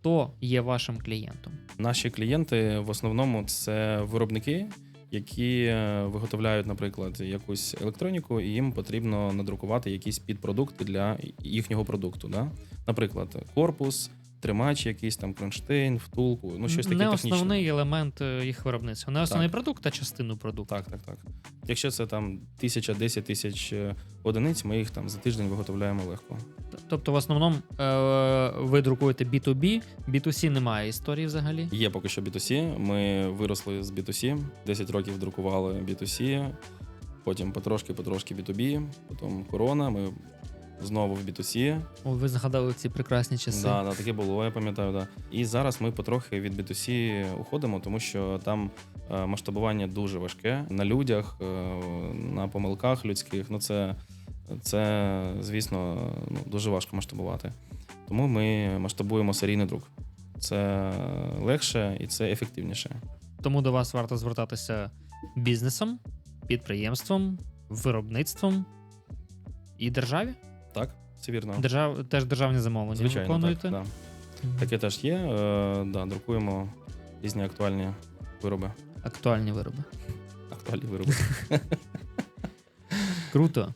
Хто є вашим клієнтом? Наші клієнти в основному це виробники, які е, виготовляють, наприклад, якусь електроніку, і їм потрібно надрукувати якісь підпродукти для їхнього продукту. Да? Наприклад, корпус, тримач, якийсь там кронштейн, втулку, ну щось таке не технічне. основний елемент е, їх виробництва. Не основний Так. продукт, а частину продукту. Так, так, так. Якщо це там тисяча, десять тисяч е, одиниць, ми їх там за тиждень виготовляємо легко. Тобто, в основному е, ви друкуєте B2B, B2C немає історії взагалі. Є поки що B2C. Ми виросли з B2C, 10 років друкували B2C, потім потрошки-потрошки B2B, потім корона. Ми знову в B2C. О, ви згадали ці прекрасні часи. Да, да, таке було, я пам'ятаю. Да. І зараз ми потрохи від B2C уходимо, тому що там е, масштабування дуже важке на людях, е, на помилках людських. Ну це, це звісно, ну, дуже важко масштабувати. Тому ми масштабуємо серійний друк. Це легше і це ефективніше. Тому до вас варто звертатися бізнесом, підприємством, виробництвом і державі. Так, це вірно. Держав, теж державні замовлення Звичайно, виконуєте. так. Да. Мгм. Таке теж є. Е, да, друкуємо різні актуальні вироби. Актуальні вироби. Актуальні вироби. Круто.